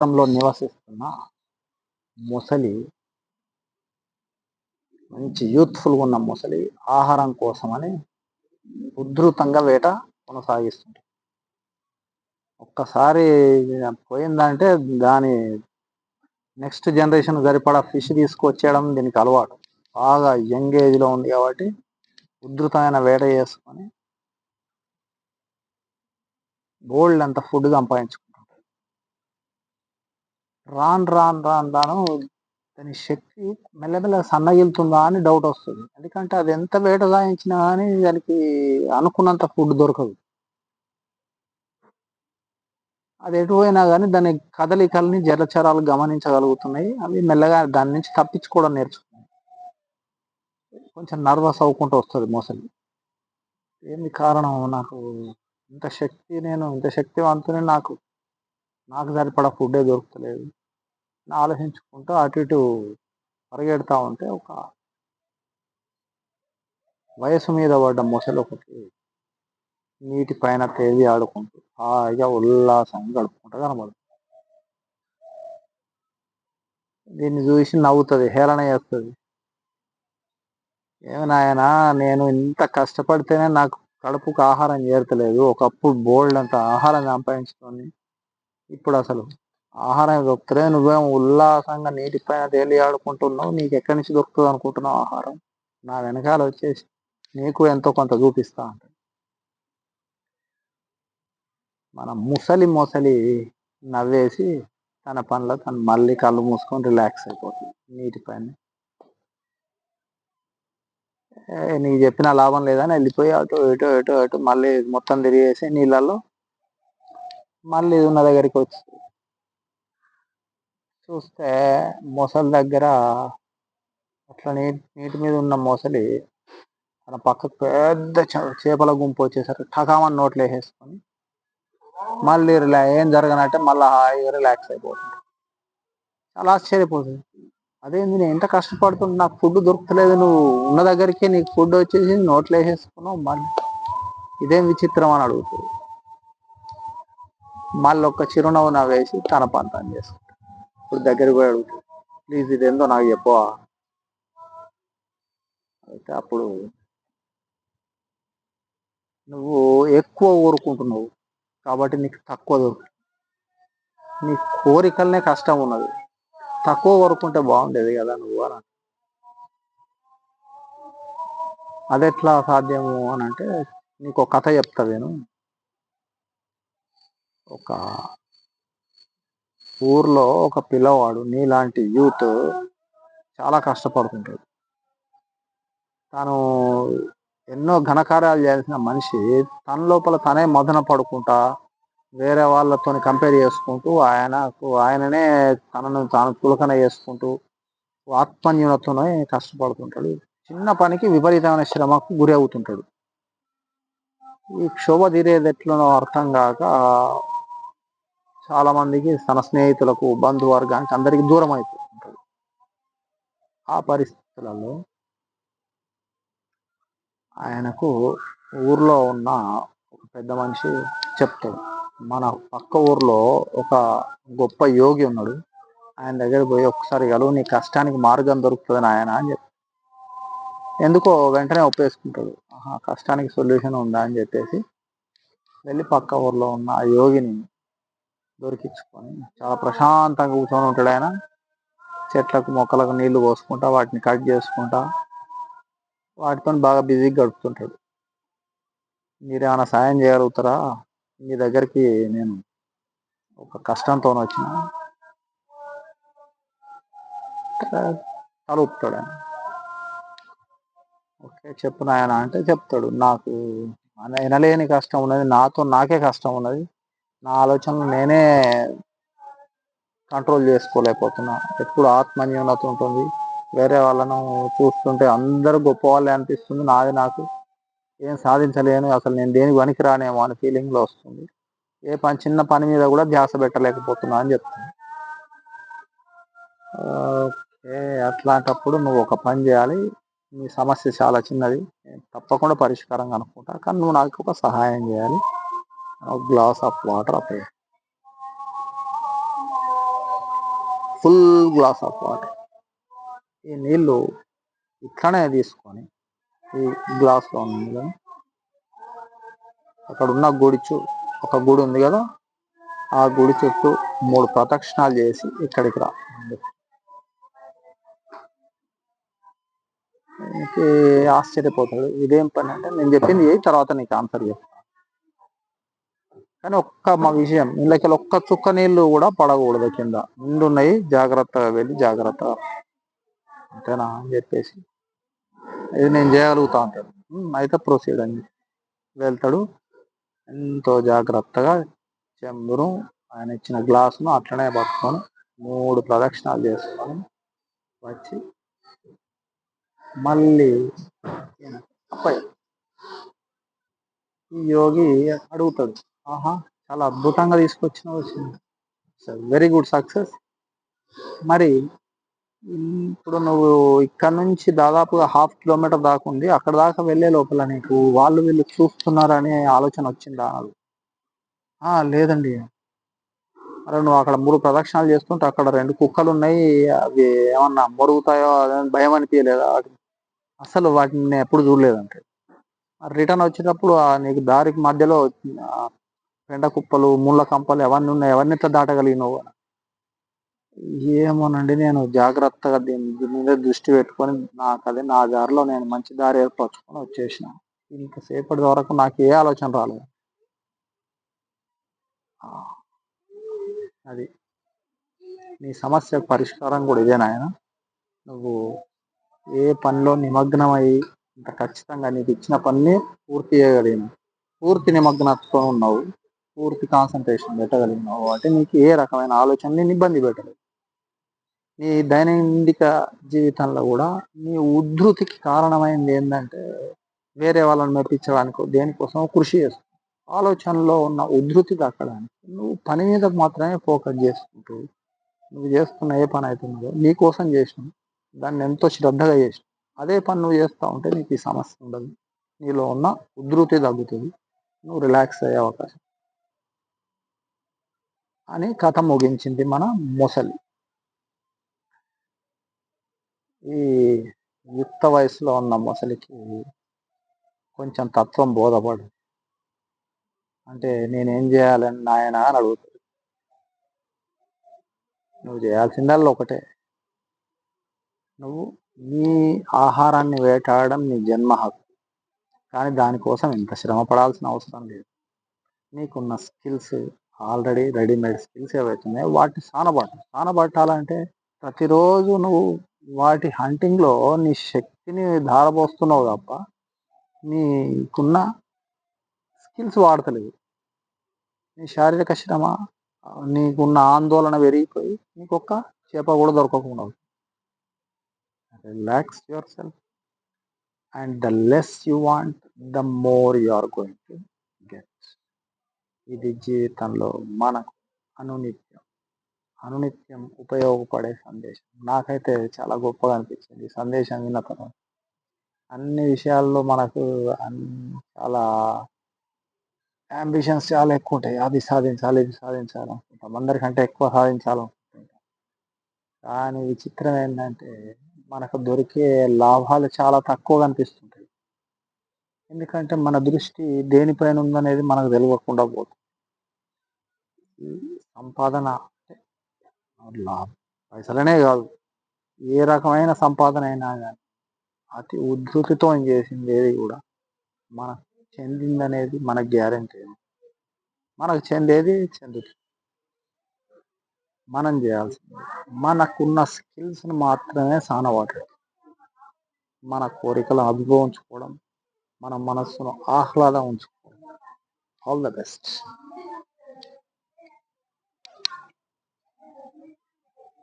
ప్రాంతంలో నివసిస్తున్న మొసలి మంచి యూత్ఫుల్గా ఉన్న మొసలి ఆహారం కోసమని ఉధృతంగా వేట కొనసాగిస్తుంది ఒక్కసారి పోయిందంటే దాని నెక్స్ట్ జనరేషన్ సరిపడా ఫిష్ తీసుకొచ్చేయడం దీనికి అలవాటు. బాగా యంగ్ ఏజ్లో ఉంది కాబట్టి ఉధృతమైన వేట చేసుకొని బోల్డ్ అంత ఫుడ్ సంపాదించుకుంటుంది రాను రాను రాను రాను దాని శక్తి మెల్లమెల్ల సన్నగిలుతుందా అని డౌట్ వస్తుంది. ఎందుకంటే అది ఎంత వేట సాయించినా కానీ దానికి అనుకున్నంత ఫుడ్ దొరకదు. అది ఎటు పోయినా కానీ దాని కదలికల్ని జలచరాలు గమనించగలుగుతున్నాయి. అవి మెల్లగా దాని నుంచి తప్పించుకోవడం నేర్చుకున్నాయి. కొంచెం నర్వస్ అవ్వకుండా వస్తుంది మొసలి. ఏంది కారణం? నాకు ఇంత శక్తి నేను ఇంత శక్తివంతుని నాకు నాకు సరిపడా ఫుడ్డే దొరుకుతలేదు. ఆలోచించుకుంటూ అటు ఇటు పరిగెడతా ఉంటే ఒక వయసు మీద పడ్డ మొసలి ఒకటి నీటి పైన తేలి ఆడుకుంటూ హాయిగా ఉల్లాసంగా గడుపుకుంటూ కనబడుతుంది. దీన్ని చూసి నవ్వుతుంది హేళన చేస్తుంది. ఏమనాయనా నేను ఇంత కష్టపడితేనే నాకు కడుపుకు ఆహారం చేరతలేదు. ఒకప్పుడు బోల్డ్ అంత ఆహారం సంపాదించుకొని ఇప్పుడు అసలు ఆహారం దొరుకుతుంది నువ్వేం ఉల్లాసంగా నీటి పైన తేలి ఆడుకుంటున్నావు. నీకు ఎక్కడి నుంచి దొరుకుతుంది అనుకుంటున్నావు ఆహారం? నా వెనకాల వచ్చేసి నీకు ఎంతో కొంత చూపిస్తా అంట మన ముసలి మొసలి నవ్వేసి తన పనిలో తను మళ్ళీ కళ్ళు మూసుకొని రిలాక్స్ అయిపోతుంది నీటి పైన. నీకు చెప్పిన లాభం లేదని వెళ్ళిపోయి అటు ఇటు ఇటు ఇటు మళ్ళీ మొత్తం తిరిగేసి నీళ్ళల్లో మళ్ళీ ఉన్న దగ్గరికి వచ్చి చూస్తే మొసలి దగ్గర అట్లా నీటి నీటి మీద ఉన్న మొసలి తన పక్కకు పెద్ద చేపల గుంపు వచ్చేసరికి ఠకామని నోట్లు వేసేసుకొని మళ్ళీ రిలా ఏం జరగనంటే మళ్ళీ హాయిగా రిలాక్స్ అయిపోతుంది. చాలా ఆశ్చర్యపోతుంది. అదేంది నేను ఎంత కష్టపడుతుంది నాకు ఫుడ్ దొరుకుతలేదు నువ్వు ఉన్న దగ్గరికి నీకు ఫుడ్ వచ్చేసి నోట్లు వేసేసుకున్నావు మళ్ళీ ఇదేం విచిత్రం అని అడుగుతుంది. మళ్ళీ ఒక్క చిరునవ్వు నవ్వేసి తన పంతం చేసుకుంటాడు ఇప్పుడు దగ్గరికి పోయి అడుగుతాడు ప్లీజ్ ఇదేందో నాకు చెప్పవా అయితే అప్పుడు నువ్వు ఎక్కువ కోరుకుంటున్నావు కాబట్టి నీకు తక్కువ దొరుకుతుంది నీ కోరికలనే కష్టం ఉన్నది. తక్కువ కోరుకుంటే బాగుండేది కదా నువ్వు అని అది ఎట్లా సాధ్యము అని అంటే నీకు ఒక కథ చెప్తా నేను. ఒక ఊర్లో ఒక పిల్లవాడు నీలాంటి యూత్ చాలా కష్టపడుతుంటాడు. తను ఎన్నో ఘనకార్యాలు చేయాల్సిన మనిషి తన లోపల తనే మదన పడుకుంటా వేరే వాళ్ళతో కంపేర్ చేసుకుంటూ ఆయనకు ఆయననే తనను తాను తులకన చేసుకుంటూ ఆత్మన్యూనతోనే కష్టపడుతుంటాడు. చిన్న పనికి విపరీతమైన శ్రమకు గురి అవుతుంటాడు. ఈ క్షోభ తీరేది ఎట్లనో అర్థం కాక చాలా మందికి తన స్నేహితులకు బంధువర్గానికి అందరికి దూరం అయిపోతుంటాడు ఆ పరిస్థితులలో ఆయనకు ఊర్లో ఉన్న ఒక పెద్ద మనిషి చెప్తాడు. మన పక్క ఊర్లో ఒక గొప్ప యోగి ఉన్నాడు. ఆయన దగ్గర పోయి ఒకసారి కలువు నీ కష్టానికి మార్గం దొరుకుతుంది ఆయన అని చెప్పి. ఎందుకో వెంటనే ఒప్పేసుకుంటాడు. ఆహా కష్టానికి సొల్యూషన్ ఉందా అని చెప్పేసి వెళ్ళి పక్క ఊర్లో ఉన్న ఆ యోగిని దొరికించుకొని చాలా ప్రశాంతంగా కూర్చొని ఉంటాడు ఆయన. చెట్లకు మొక్కలకు నీళ్ళు పోసుకుంటా వాటిని కట్ చేసుకుంటా వాటితో బాగా బిజీగా గడుపుతుంటాడు. మీరు ఏమైనా సాయం చేయగలుగుతారా? మీ దగ్గరికి నేను ఒక కష్టంతో వచ్చిన కలుపుతాడు ఆయన. ఓకే చెప్పు నాయన అంటే చెప్తాడు. నాకు వినలేని కష్టం ఉన్నది నాతో నాకే కష్టం ఉన్నది. నా ఆలోచనలు నేనే కంట్రోల్ చేసుకోలేకపోతున్నా. ఎప్పుడు ఆత్మన్యూనత ఉంటుంది. వేరే వాళ్ళను చూస్తుంటే అందరూ గొప్ప వాళ్ళే అనిపిస్తుంది. నాది నాకు ఏం సాధించలేను. అసలు నేను దేనికి పనికి రానేమో అనే ఫీలింగ్లో వస్తుంది. ఏ పని చిన్న పని మీద కూడా ధ్యాస పెట్టలేకపోతున్నా అని చెప్తుంది ఓకే అట్లాంటప్పుడు నువ్వు ఒక పని చేయాలి. నీ సమస్య చాలా చిన్నది. తప్పకుండా పరిష్కారం కనుక్కుంటా. కానీ నువ్వు నాకు ఒక సహాయం చేయాలి. Glass of water apply full glass of water. ఈ నీళ్ళు ఇట్లనే తీసుకొని ఈ గ్లాస్లో ఉన్న నీళ్ళని అక్కడ ఉన్న గుడి ఒక గుడి ఉంది కదా. ఆ గుడి చుట్టూ మూడు ప్రదక్షిణాలు చేసి ఇక్కడికి రా. ఆశ్చర్యపోతాడు. ఇదేం పని అంటే నేను చెప్పింది ఏ తర్వాత నీకు ఆన్సర్ చెప్తాను కానీ ఒక్క మా విషయం ఇందులోకి ఒక్క చుక్క నీళ్ళు కూడా పడకూడదు కింద. నిండున్నాయి జాగ్రత్తగా వెళ్ళి జాగ్రత్త. అంతేనా అని చెప్పేసి. ఇది నేను చేయగలుగుతా అంటాడు. అయితే ప్రొసీడ్ అని వెళ్తాడు. ఎంతో జాగ్రత్తగా చెంబును ఆయన ఇచ్చిన గ్లాసును అట్లనే పట్టుకొని మూడు ప్రదక్షిణాలు చేసుకొని వచ్చి మళ్ళీ ఈ యోగి అడుగుతాడు. ఆహా చాలా అద్భుతంగా తీసుకొచ్చిన వచ్చింది వెరీ గుడ్ సక్సెస్ మరి ఇప్పుడు నువ్వు ఇక్కడ నుంచి దాదాపుగా హాఫ్ కిలోమీటర్ దాకా ఉంది. అక్కడ దాకా వెళ్ళే లోపల నీకు వాళ్ళు వీళ్ళు చూస్తున్నారనే ఆలోచన వచ్చిందా? లేదండి. అరే నువ్వు అక్కడ మూడు ప్రదక్షిణాలు చేస్తుంటే అక్కడ రెండు కుక్కలు ఉన్నాయి అవి ఏమన్నా మొరుగుతాయో భయం అనిపించలేదా వాటిని అసలు వాటిని నేను ఎప్పుడు చూడలేదంటే. రిటర్న్ వచ్చేటప్పుడు నీకు దారికి మధ్యలో పెండ కుప్పలు ముళ్ళ కంపలు ఎవరిని ఉన్నాయి? ఎవరిని ఇట్లా దాటగలిగినావు? ఏమోనండి నేను జాగ్రత్తగా దీని దీని మీద దృష్టి పెట్టుకొని నాకు అదే నా దారిలో నేను మంచి దారి ఏర్పరచుకొని వచ్చేసిన. ఇంతసేపటి వరకు నాకు ఏ ఆలోచన రాలేదు. అది నీ సమస్య పరిష్కారం కూడా ఇదే నాయన. నువ్వు ఏ పనిలో నిమగ్నమై ఇంత ఖచ్చితంగా నీకు ఇచ్చిన పని పూర్తి చేయగలిగిన పూర్తి నిమగ్నత్వం ఉన్నావు. పూర్తి కాన్సన్ట్రేషన్ పెట్టగలిగినావు అంటే నీకు ఏ రకమైన ఆలోచన ఇబ్బంది పెట్టలేదు. నీ దైనందిక జీవితంలో కూడా నీ ఉద్ధృతికి కారణమైంది ఏంటంటే వేరే వాళ్ళని మెప్పించడానికి దేనికోసం కృషి చేస్తావు ఆలోచనలో ఉన్న ఉద్ధృతి దక్కడానికి నువ్వు పని మీద మాత్రమే ఫోకస్ చేసుకుంటూ నువ్వు చేస్తున్న ఏ పని అవుతున్నదో నీ కోసం చేసినావు దాన్ని ఎంతో శ్రద్ధగా చేసినావు. అదే పని నువ్వు చేస్తూ ఉంటే నీకు ఈ సమస్య ఉండదు. నీలో ఉన్న ఉద్ధృతి తగ్గుతుంది. నువ్వు రిలాక్స్ అయ్యే అవకాశం అని కథ ముగించింది మన మొసలి. ఈ యుక్త వయసులో ఉన్న మొసలికి కొంచెం తత్వం బోధపడు. అంటే నేనేం చేయాలని నాయన అని అడుగుతాడు. నువ్వు చేయాల్సిందల్లా ఒకటే. నువ్వు నీ ఆహారాన్ని వేటాడడం నీ జన్మ హక్కు. కానీ దానికోసం ఇంత శ్రమ పడాల్సిన అవసరం లేదు. నీకున్న స్కిల్స్ ఆల్రెడీ రెడీమేడ్ స్కిల్స్ ఏవైతున్నాయో వాటిని సానబాటు. సానబట్టాలంటే ప్రతిరోజు నువ్వు వాటి హంటింగ్లో నీ శక్తిని ధారపోస్తున్నావు తప్ప నీకున్న స్కిల్స్ వాడతలేదు నీ శారీరక శ్రమ నీకున్న ఆందోళన పెరిగిపోయి నీకు ఒక్క చేప కూడా దొరకకుండా relax yourself and the less you want the more you are going to ఇది జీవితంలో మనకు అనునిత్యం. అనునిత్యం ఉపయోగపడే సందేశం. నాకైతే చాలా గొప్పగా అనిపించింది. సందేశం విన్న తర్వాత. అన్ని విషయాల్లో మనకు చాలా అంబిషన్స్ చాలా ఎక్కువ ఉంటాయి. అది సాధించాలి ఇది సాధించాలి అనుకుంటాం అందరికంటే ఎక్కువ సాధించాలనుకుంటుంటాం కానీ విచిత్రం ఏంటంటే మనకు దొరికే లాభాలు చాలా తక్కువగా అనిపిస్తుంటాయి. ఎందుకంటే మన దృష్టి దేనిపైన ఉందనేది మనకు తెలియకుండా పోతుంది. సంపాదన అంటే లాభం? పైసలనే కాదు. ఏ రకమైన సంపాదన అయినా కానీ అతి ఉద్ధృతితో చేసింది ఏది కూడా మనకు చెందిందనేది మనకు గ్యారంటీ మనకు చెందేది చెందుతుంది. మనం చేయాల్సింది. మనకున్న స్కిల్స్ని మాత్రమే సానవాడు మన కోరికలు అభిభవించుకోవడం మన మనస్సును ఆహ్లాదం ఉంచుకోవడం. All the best